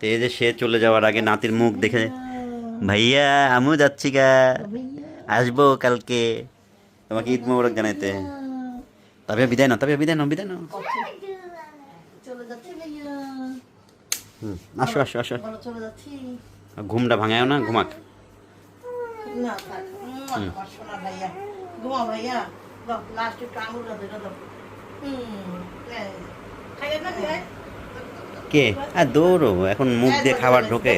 তো এই যে সে চলে যাওয়ার আগে নাতির মুখ দেখে ভাইয়া আমিও যাচ্ছি গা। আসব কালকে। তোমাকে ঈদ মোবারক জানাইতে। তবে বিদায় না তবে বিদায় না বিদায় না আসো আসো আসো। ঘুমটা ভাঙায়ও না ঘুমাক। না কে? আর দৌড়ো এখন মুখ দিয়ে খাবার ঢোকে।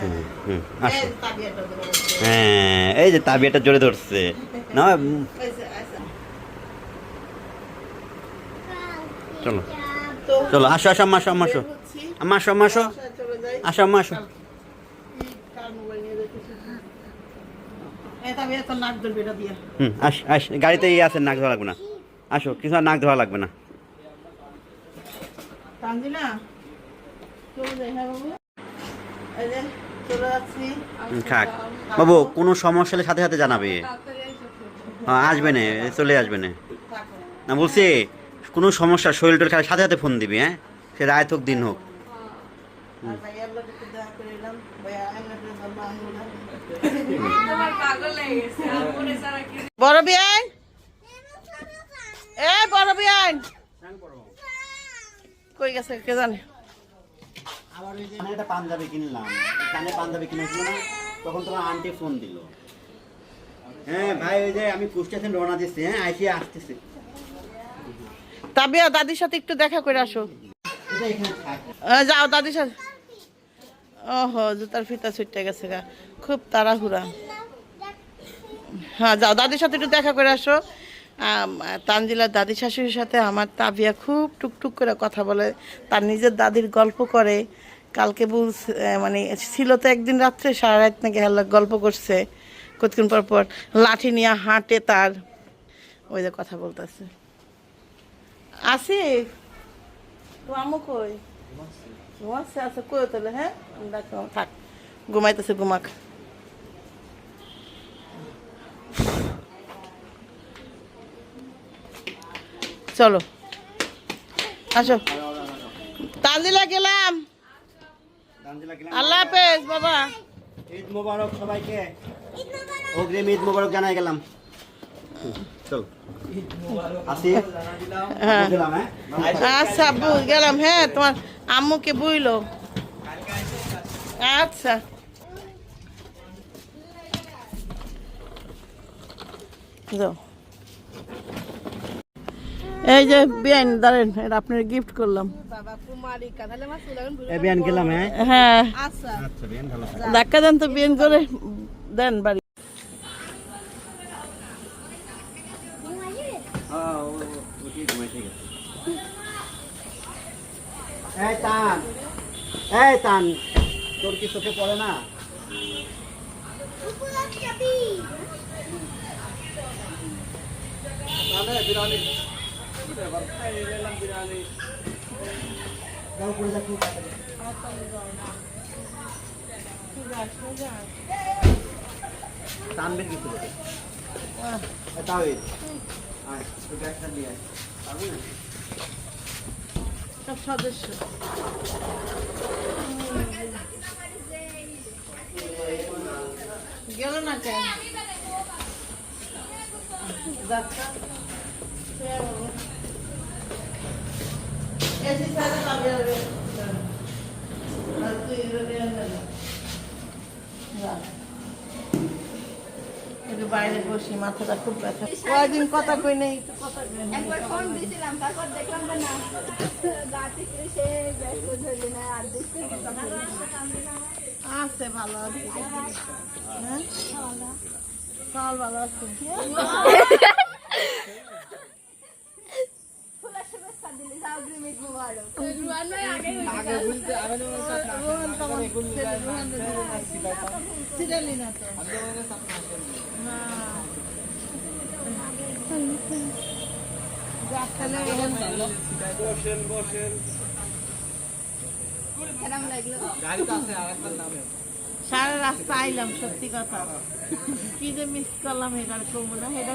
হ্যাঁ আসো। হ্যাঁ এই যে তাবিয়াটা জোরে ধরছে। না চলো। চলো আসো আসো আম্মা আসো আম্মা আসো। আম্মা আসো আম্মা আসো। আসো আম্মা হুম আস আস গাড়িতে ইয়ে আছে নাক ধোয়া লাগবে না। আসো কিছু নাক ধোয়া লাগবে না। কান্দি না চলে যাই হ্যাঁ বাবু। এই যে চলে যাচ্ছি। খাক বাবু কোনো সমস্যা হলে সাথে সাথে জানাবে। হ্যাঁ আসবে না চলে আসবে না। না বলছি কোনো সমস্যা শরীর টরীর খারাপ সাথে সাথে ফোন দিবি হ্যাঁ? সে রাত হোক দিন হোক। আঙুল বড় বিয়ান এ বড় বিয়ান কই গেছে কে জানে? আবার ওই যে একটা পাঞ্জাবি কিনলাম। কানে পাঞ্জাবি কিনেছিল না তখন তোমার আন্টি ফোন দিল। হ্যাঁ ভাই ওই যে আমি কুষ্টিয়া রওনা দিচ্ছি হ্যাঁ আইসি আসতেছি। তাবিয়া দাদির সাথে একটু দেখা করে আসো। যাও দাদির সাথে। ওহো জুতার ফিতা ছুটতে গেছে গা। খুব তাড়াহুড়া। হ্যাঁ যাও দাদির সাথে একটু দেখা করে আসো। তানজিলার দাদি শাশুড়ির সাথে আমার তাবিয়া খুব টুকটুক করে কথা বলে। তার নিজের দাদির গল্প করে। কালকে বল মানে ছিল তো একদিন রাত্রে, সারা রাত নাকি হেলা গল্প করছে। কতক্ষণ পর পর লাঠি নিয়ে হাঁটে তার। ওই যে কথা বলতেছে। আসিফ তো আমু কই? আছে, কই তাহলে? হ্যাঁ? দেখো থাক, ঘুমাইতেছে, ঘুমাক। চলো। আসো। তানজিলা গেলাম। আল্লাহ হাফেজ বাবা। ঈদ মোবারক সবাইকে। অগ্রিম ঈদ মোবারক জানাই গেলাম। চল। হ্যাঁ। হ্যাঁ? আচ্ছা গেলাম হ্যাঁ তোমার আম্মুকে আচ্ছা। যাও। এই যে বিয়ান দাঁড়েন এটা আপনার গিফট করলাম। বিয়ান গেলাম হ্যাঁ? হ্যাঁ। আচ্ছা। ধাক্কা দেন তো বিয়ান করে দেন বাড়ি। হ্যাঁ। এই তান এই তান তোর কি চোখে পড়ে না? যাও, খুব কি করে তাও আয়, ব্যাগটা নিয়ে আয়। পারবি? সব সদস্য গেল না কেন যাত্রা বাইরে বসি মাথাটা খুব ব্যথা। কয়েকদিন কথা কই নেই? একবার ফোন দিয়েছিলাম তারপর দেখলাম যে না রাতে করে সে ব্যস্ত ধরলি না আর দেখতে আছে ভালো আছে। হ্যাঁ? সব ভালো আছে খোলার শুভেচ্ছা দিলি যাও গ্রিমিট মুবারক সিরিয়ালি না তো না যাক তাহলে এখন ভালো। সারা রাস্তা আইলাম সত্যি কথা। কি যে মিস করলাম এটা কমবো না এটা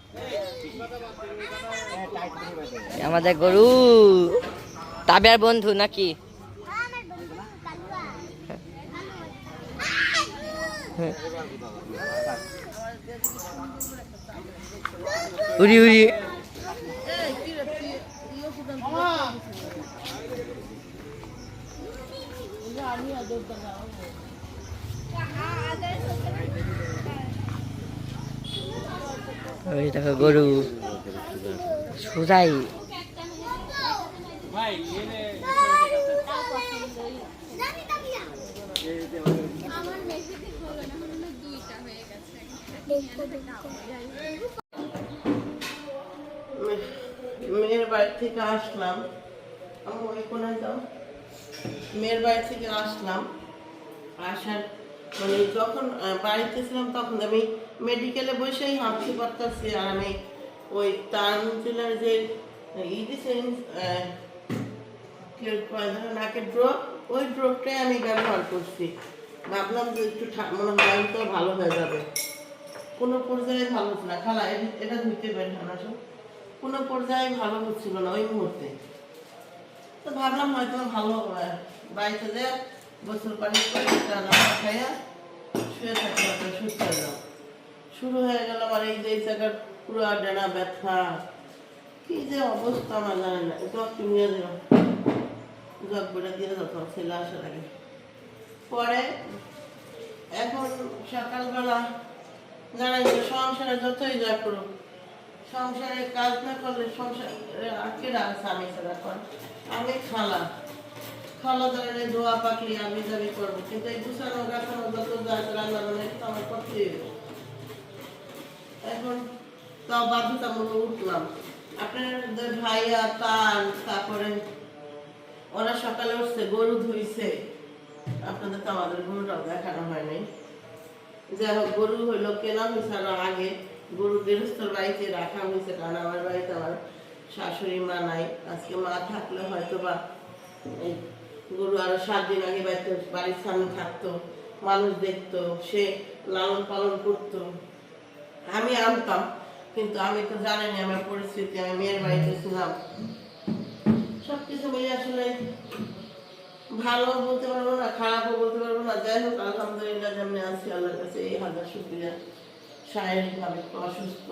আমাদের গরু। তাবের বন্ধু নাকি? উড়ি উড়ি। দেখো গরু। সুরাই আমার বেশি ঠিক হলো না হলো দুইটা হয়ে গেছে মেয়ের বাড়ি থেকে আসলাম। আমি ওই যাও। মেয়ের বাড়ি থেকে আসলাম। আসার মানে যখন বাড়িতে ছিলাম তখন আমি মেডিকেলে বসেই হাঁটতে পারতেছি আর আমি ওই তানজিলার যে ই নাকের ড্রপ ওই ড্রপটাই আমি ব্যবহার করছি। ভাবলাম যে একটু মনে হয় তো ভালো হয়ে যাবে। কোনো পর্যায়ে ভালো হচ্ছে না। খালা এটা ধুইতে পারি সব কোনো পর্যায়ে ভালো হচ্ছিল না ওই মুহূর্তে। তো ভাবলাম হয়তো ভালো। বাড়িতে যে গোসল পানি করে খাইয়া শুয়ে হয়তো সুস্থ হয়ে যাও শুরু হয়ে গেল আমার এই যে জায়গার পুরো ডানা ব্যথা। কি যে অবস্থা আমার জানে না জগ তুমি জগ বেড়া দিয়ে যাও ছেলে আসার আগে পরে এখন সকালবেলা জানাই যে সংসারে যতই যা করুক, সংসারে কাজ না করলে সংসারে আটকে রাখছে আমি ছাড়া কর আমি খালা। খালা ধরনের দোয়া পাকলি আমি যাবি করব, কিন্তু এই গুছানো গাছানো যত যা রান্না এটা আমার করতেই এখন তাও বাধ্যতামূলক উঠলাম। আপনাদের ভাইয়া তান তারপরে ওরা সকালে উঠছে, গরু ধুইছে। আপনাদের তো আমাদের গরুটাও দেখানো হয়নি। যাই হোক, গরু হইল কেনা হয়েছে আরও আগে। গরু গৃহস্থর বাড়িতে রাখা হয়েছে কারণ আমার বাড়িতে আমার শাশুড়ি মা নাই। আজকে মা থাকলে হয়তো বা এই গরু আরও সাত দিন আগে বাড়িতে, বাড়ির সামনে থাকতো, মানুষ দেখতো, সে লালন পালন করতো। আমি আনতাম, কিন্তু আমি তো জানিনি আমার পরিস্থিতি, আমি মেয়ের বাড়িতে ছিলাম। সবকিছু মিলে আসলে ভালো বলতে পারব না, খারাপও বলতে পারব না। যাই হোক, আলহামদুলিল্লাহ যেমনি আছি, আল্লাহর কাছে এই হাজার শুক্রিয়া। শারীরিকভাবে অসুস্থ।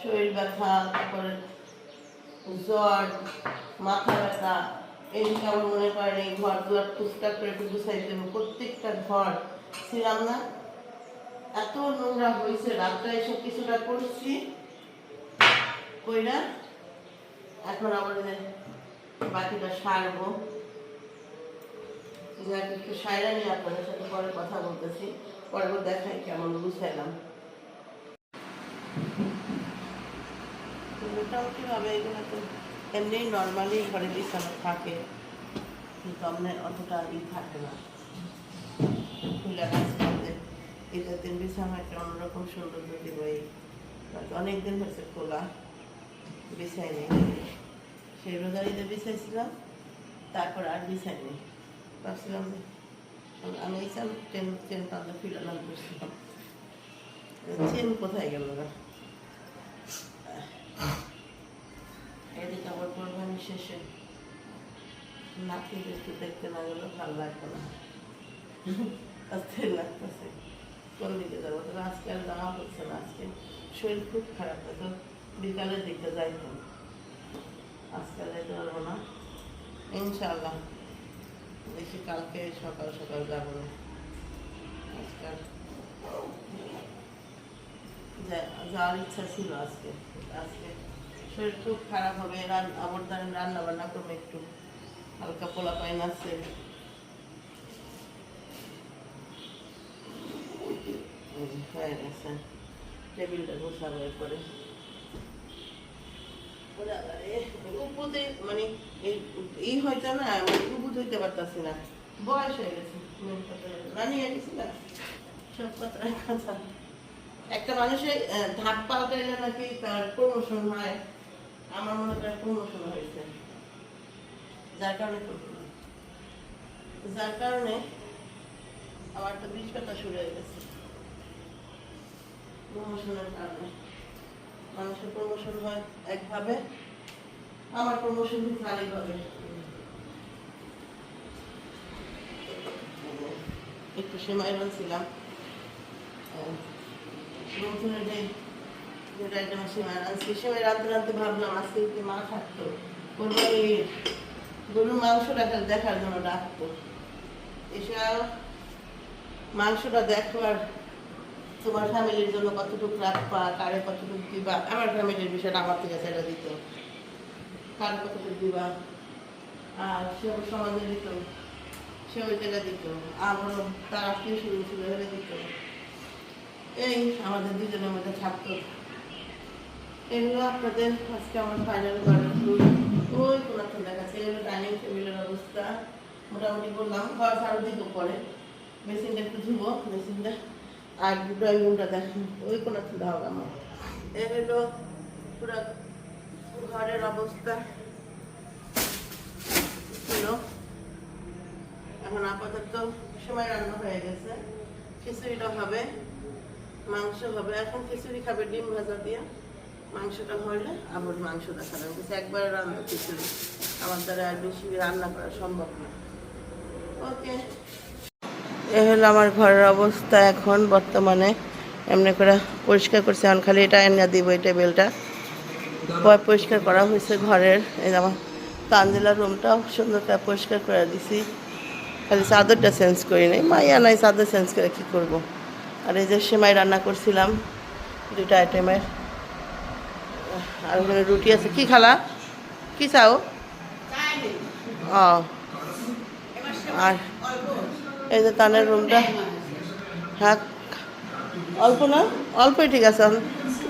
শরীর ব্যথা, তারপরে জ্বর, মাথা ব্যথা, এদিকে আমার মনে করেন এই ঘর দুয়ার টুকটাক করে একটু গুছাইতে হবে প্রত্যেকটা ঘর ছিলাম না। এত নোংরা হয়েছে রাতটা এসব কিছুটা করছি, কইরা এখন আমাদের বাকিটা সারবো। যাক, একটু সাইরা নিয়ে আপনাদের সাথে পরে কথা বলতেছি। পরে দেখাই কেমন বুঝাইলাম তো মোটামুটি ভাবে এগুলো তো এমনি নর্মালি ঘরে বিছানা থাকে, কিন্তু আপনার অতটা ই থাকে না। খুলে কাজ করতে এটা একটা অন্যরকম সৌন্দর্য দিব এই অনেকদিন হয়েছে খোলা। বিছাই নেই। সেই রোজারিতে বিছাইছিলাম, তারপর আর বিছাইনি ভাবছিলাম, আমি ট্রেন ট্রেন ফিরালাম চেন কোথায় গেল না এদিকে কোরবানি শেষে। একটু দেখতে না গেলে ভালো লাগতো না। আজকে লাগতেছে। কোন দিকে যাব? তবে আজকে আর যাওয়া হচ্ছে না। আজকে শরীর খুব খারাপ তো? বিকালের দিকে যাইতাম আজকে যাইতে পারব না। ইনশাআল্লাহ। দেখি কালকে সকাল সকাল যাব আজকাল যাওয়ার ইচ্ছা ছিল আজকে। আজকে শরীর খুব খারাপ হবে, রান ধরেন রান্না বান্না করব একটু। হালকা পোলা পাইন আছে। এই হয়ে গেছে টেবিলটা গোছাবো এরপরে। মানে এই ই না মানে হইতে পারতাছি না। বয়স হয়ে গেছে মেন কথা। হলো। রানী হয়ে গেছি না? সব কথা কথা একটা মানুষের ধাপ পাল্টাইলে নাকি তার প্রমোশন হয়। আমার মনে হয় প্রমোশন হয়েছে। যার কারণে যার কারণে আমার তো বীজ পাতা শুরু হয়ে গেছে। প্রমোশনের কারণে। মানুষের প্রমোশন হয় একভাবে, আমার প্রমোশন হচ্ছে আরেকভাবে একটু সেমাই ছিলাম নতুনের যেটা একটা সেমাই রাঁধছি সেমাই রাঁধতে রাঁধতে ভাবলাম থাকতো। মাংসটা দেখার জন্য ডাকতো। এসে মাংসটা দেখো আর তোমার ফ্যামিলির জন্য কতটুকু রাখবা, কারে কতটুকু দিবা? আমার ফ্যামিলির বিষয়টা আমার থেকে ছেড়ে দিত। কার কতটুকু দিবা? আর সে সমাজে দিত সে ওই জায়গা দিত। আমারও তার আত্মীয় শুরু ছিল হেরে দিত। এই আমাদের দুজনের মধ্যে থাকতো এগুলো আপনাদের আজকে আমার ফাইনাল ট্যুর ওই কোনো একটা দেখাচ্ছে, এগুলো ডাইনিং টেবিলের অবস্থা। মোটামুটি বললাম ঘর ছাড়ো দিব পরে। মেশিনটা একটু ধুবো মেশিনটা আর ড্রয়িং রুমটা দেখেন, ওই কোনো দাও আমার এ হলো পুরো ঘরের অবস্থা। ছিল এখন আপাতত সময় রান্না হয়ে গেছে। খিচুড়িটা হবে, মাংস হবে। এখন খিচুড়ি খাবে ডিম ভাজা দিয়ে। মাংসটা হলে আবার মাংস দেখালাম কিন্তু একবারে রান্না খিচুড়ি। আমার দ্বারা আর বেশি রান্না করা সম্ভব না। ওকে। এ হলো আমার ঘরের অবস্থা এখন বর্তমানে। এমনি করে পরিষ্কার করছে এখন খালি এটা এনে দিব এই টেবিলটা। পরিষ্কার করা হয়েছে ঘরের এই যে আমার তানজিলার রুমটাও সুন্দর করে পরিষ্কার করে দিছি। খালি চাদরটা চেঞ্জ করি নাই মাইয়া নাই চাদর চেঞ্জ করে কী করব? আর এই যে সেমাই রান্না করছিলাম দুইটা আইটেমের। আর ওখানে রুটি আছে কি খালা? কি চাও? ও। আর এই যে তানের রুমটা। হ্যাঁ অল্প না? অল্পই ঠিক আছে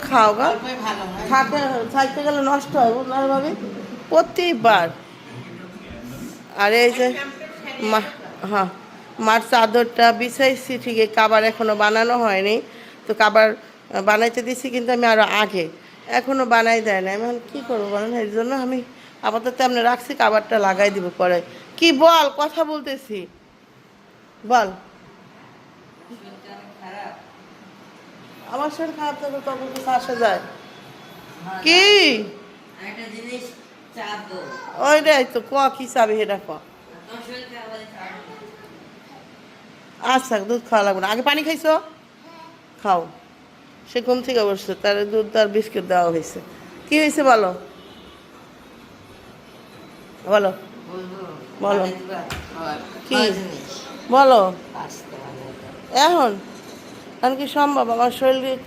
খাও গা। থাকে থাকতে গেলে নষ্ট হয় বুঝলাম ভাবি? প্রতিবার। আর এই যে মা- হ্যাঁ মার চাদরটা বিছাইছি ঠিকই কাবার এখনও বানানো হয়নি। তো কাবার বানাইতে দিছি কিন্তু আমি আরও আগে। এখনও বানাই দেয় না আমি এখন কী করব বলেন? এর জন্য আমি আপাতত এমনি রাখছি কাবারটা লাগাই দিব পরে। কি বল? কথা বলতেছি। বল। আমার শরীর খারাপ থাকলে তখন কিছু আসা যায়। কি? চাপ দো। ওই রে তো ক কি চাবি এটা ক। আচ্ছা দুধ খাওয়া লাগবে না। আগে পানি খাইছো? খাও। সে ঘুম থেকে অবশ্য তার দুধ তার বিস্কিট দেওয়া হয়েছে। কি হয়েছে বলো? বলো। বলো। কি? বলো। এখন? এখন কি সম্ভব? আমার শরীর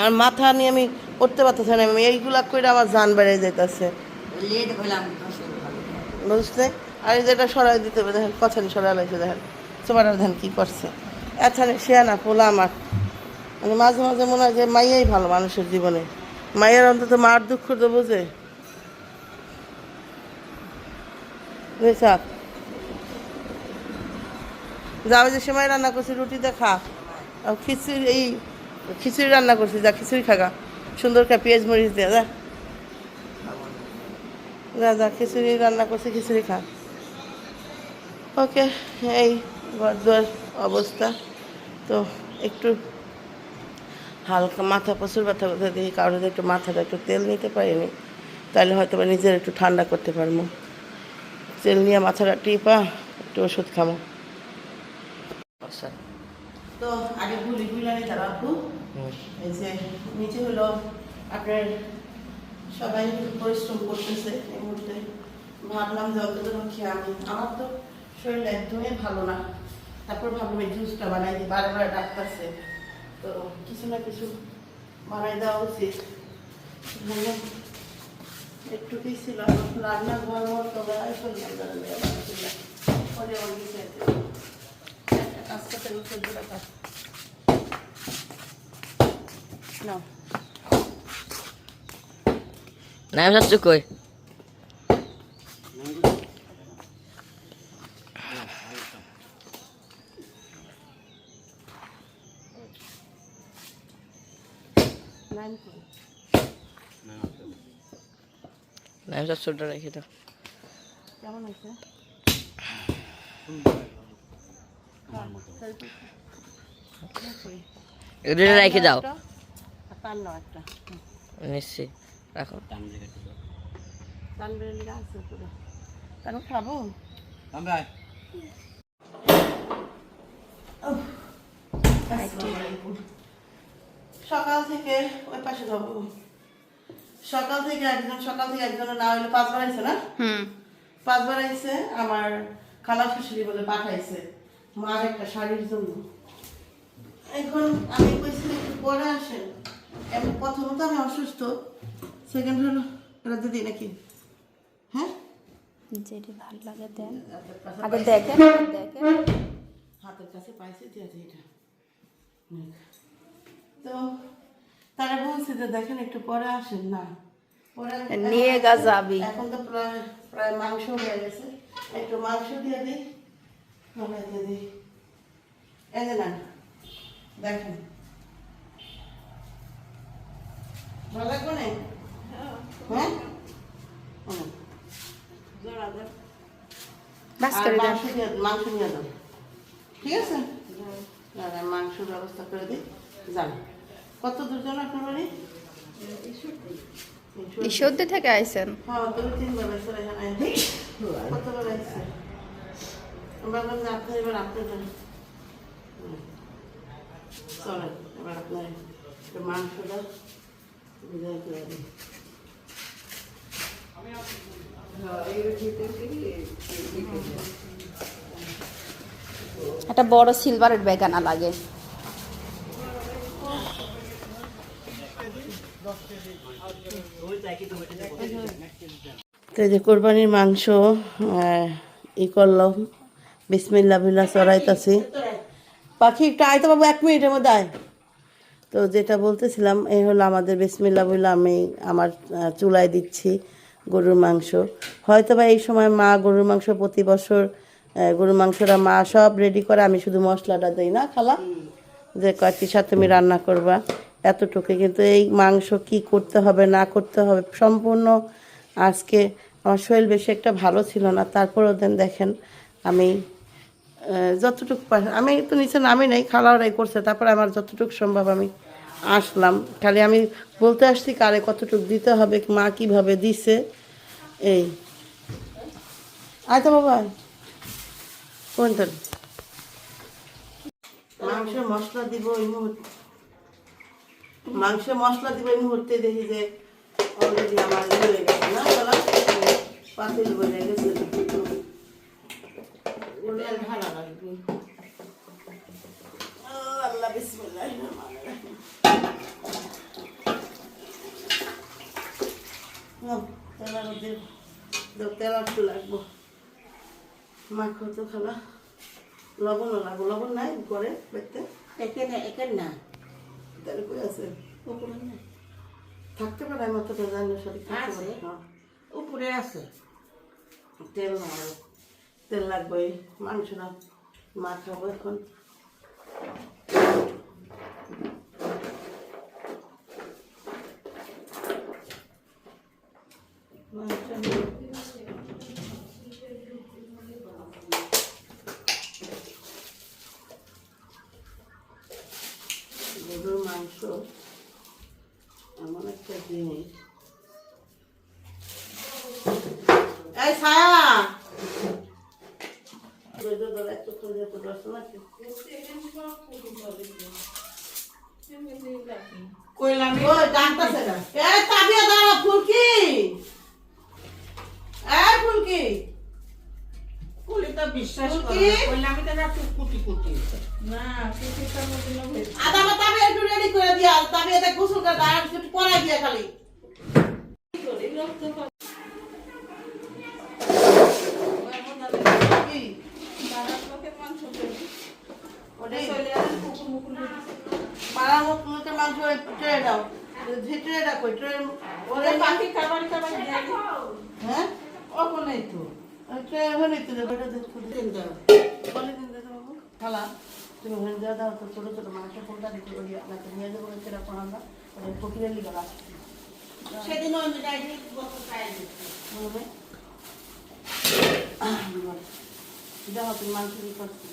আর মাথা নিয়ে আমি করতে পারতেছি না। আমি এইগুলা করে আমার জান বেড়ে যেতেছে। বুঝতে আর যেটা সরাই দিতে হবে দেখেন কথা সরাই লাগছে দেখেন। তোমার ধান কি করছে। আচ্ছা সে না পোলা আমার। মানে মাঝে মাঝে মনে হয় যে মাইয়াই ভালো মানুষের জীবনে। মায়ের অন্তত মার দুঃখ তো বোঝে। বুঝছা? যে সময় রান্না করছি, রুটি আর খিচুড়ি, এই খিচুড়ি রান্না করছি, যা খিচুড়ি খাগা। সুন্দর খা পেঁয়াজ মরিচ দিয়ে যা। যা যা, খিচুড়ি রান্না করছি, খিচুড়ি খা। ওকে, এই ঘর দুয়ার অবস্থা। তো একটু হালকা মাথা প্রচুর ব্যথা ব্যথা দেখি কারোর একটু মাথাটা একটু তেল নিতে পারিনি, তাহলে হয়তো বা নিজের একটু ঠান্ডা করতে পারব। তেল নিয়ে মাথাটা টিপা, একটু ওষুধ খামো আচ্ছা। তো আগে ভুলি ভুলানি তারা আপু। এই যে নিচে হলো আপনার সবাই পরিশ্রম করতেছে এই মুহূর্তে। ভাবলাম যে অন্তত খেয়ে আমি আমার তো শরীর একদমই ভালো না। তারপর ভাবলাম এই জুসটা বানাই দিই বারে বারে ডাক্তারছে তো কিছু না কিছু বানাই দেওয়া উচিত। ভাবলাম একটু ছিল রান্না ঘর মর তো বেড়াই বানাচ্ছিলাম পরে আমার কিছু একটা কাজ করতে উঠে দূরে কাজ না নাম চাচ্ছু কই নাম চাচ্ছুটা রেখে দাও কেমন হয়েছে এগুলো রেখে দাও। নিশ্চয়ই রাখো। খাব। সকাল থেকে ওই পাশে যাব। সকাল থেকে একজন সকাল থেকে একজন না হইলে পাঁচবার আইছে না? হুম। পাঁচবার আইছে আমার খালা শাশুড়ি বলে পাঠাইছে। মার একটা শাড়ির জন্য। এখন আমি কইছি একটু পরে আসেন। এমন প্রথমত আমি অসুস্থ সেকেন্ড হলো এটা দিদি নাকি? হ্যাঁ? যেটি ভালো লাগে দেন। আগে দেখেন আগে দেখেন হাতের কাছে পাইছে দিয়ে দিই এটা। তো তারা বলছে যে দেখেন একটু পরে আসেন না। পরে নিয়ে গা যাবি। এখন তো প্রায় প্রায় মাংস হয়ে গেছে। একটু মাংস দিয়ে দিই। হলে দিয়ে দিই এই দেখেন। ভালো লাগবে না? হ্যাঁ? বাস করে দেন মাংস নিয়ে ঠিক আছে? দাদা মাংসের ব্যবস্থা করে দিই। যান। কত দূর জন আপনার বাড়ি? এই সর্দি থেকে আইছেন? হ্যাঁ তুমি কতবার এসছে আমরা যে আপনার এবার আপনার চলেন এবার আপনার মাংসটা বিদায় করে দিই। একটা বড় সিলভারের ব্যাগ আনা লাগে। তো যে কোরবানির মাংস ই করলাম। বিসমিল্লা বিল্লা চড়াইতাছি পাখি, একটু আয় তো বাবু, এক মিনিটের মধ্যে আয়। তো যেটা বলতেছিলাম এই হলো আমাদের বিসমিল্লা বলে আমি আমার চুলায় দিচ্ছি গরুর মাংস। হয়তো বা এই সময় মা গরুর মাংস প্রতি বছর গরুর মাংসটা মা সব রেডি করে, আমি শুধু মশলাটা দিই না, খালা? যে কয়েকটি সাথে তুমি রান্না করবা, এতটুকু। কিন্তু এই মাংস কি করতে হবে, না করতে হবে, সম্পূর্ণ আজকে আমার শরীর বেশি একটা ভালো ছিল না। তারপরেও দেন দেখেন, আমি যতটুকু আমি তো নিচে নামি নাই খালা ওরাই করছে, তারপরে আমার যতটুকু সম্ভব আমি আসলাম। খালি আমি বলতে আসছি কারে কতটুকু দিতে হবে, মা কীভাবে দিছে, এই। তো বাবা। কোনটা? মাংসে মশলা দিব এই মুহূর্তে। মাংসে মশলা দিব এই মুহূর্তে দেখি যে অলরেডি আমার ইয়ে হয়ে গেছে না পাতিল হয়ে গেছে। ওগুলো আর ভালো লাগবে। আল্লাহ রহমানির রহিম। নাও, তেল একটু লাগবো। মাখো তো খালা লবণও লাগবো। লবণ নাই করে দেখতে এখানে এখানে না। তাহলে কই আছে? উপরে নাই থাকতে পারে আমি অতটা জানি না সঠিক। উপরে আছে। তেল না তেল লাগবে মাংস না মাছ হবে এখন মাংস গরুর মাংস এমন একটা জিনিস এই ছায়া একটু খুলে একটু বসো নাকি? কইলাম ওই ডাকতাছে না। এই তাবিয়া দাঁড়া ফুলকি! এই ফুলকি! কুলি তো বিশ্বাস? করে কইলে আমি তো একটু কুটি কুটি আদা মা তাবিয়া একটু রেডি করে দিয়া তাবিয়াতে গোসল করে দাঁড়া একটু পরাই দিয়া খালি কি? ওটাই। পাড়ার লোকের মাংস ট্রে দাও। যে ট্রেটা কই ট্রে ওরে পাখি খাবার খাবার দিয়ে হ্যাঁ? ওখানেই তো। এখানে তো দেবো এটা দেখো দিন দাও। বলে দিন দাদা বাবু। খালা তুমি ওখানে দেওয়া দাও তো ছোটো ছোটো মাংস কোনটা দিতে পারি? আপনাকে নিয়ে যাব সেরকম আমরা ফকিরের লিগে রাখছি। সেদিন ওই মিটাই দেখো তুমি করছি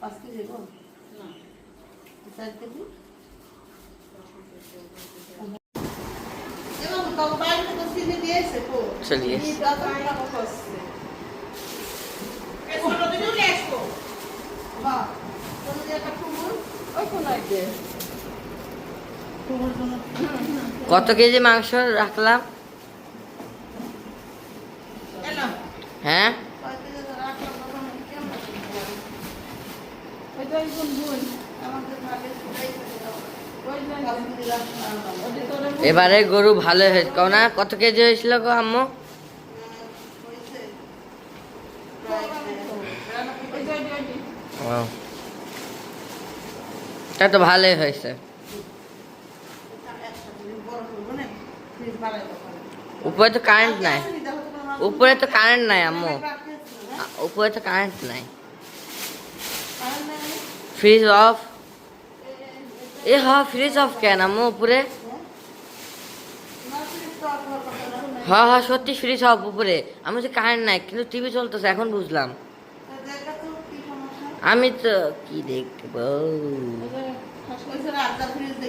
পাঁচ কেজি গো না। চার কেজি? কত কেজি মাংস রাখলাম? হ্যাঁ কয় কেজি রাখলাম তখন কেমন লাগছে? ওইটা একদম ভুল আমাদের ভাগে সেটাই করে দাও। ওই যে পাঁচ কেজি রাখলাম ওটা তোরে এবারে গরু ভালো হয়েছে। কও না কত কেজি হয়েছিল গো আম্মু? তা তো ভালোই হয়েছে। উপরে তো কারেন্ট নাই। উপরে তো কারেন্ট নাই আম্মু। উপরে তো কারেন্ট নাই। ফ্রিজ অফ এ হ ফ্রিজ অফ কেন আম্মু উপরে? হ্যাঁ হ্যাঁ সত্যি ফ্রিজ সব উপরে। আমি তো কারেন্ট নাই, কিন্তু টিভি চলতেছে, এখন বুঝলাম। আমি তো কি ফ্রিজ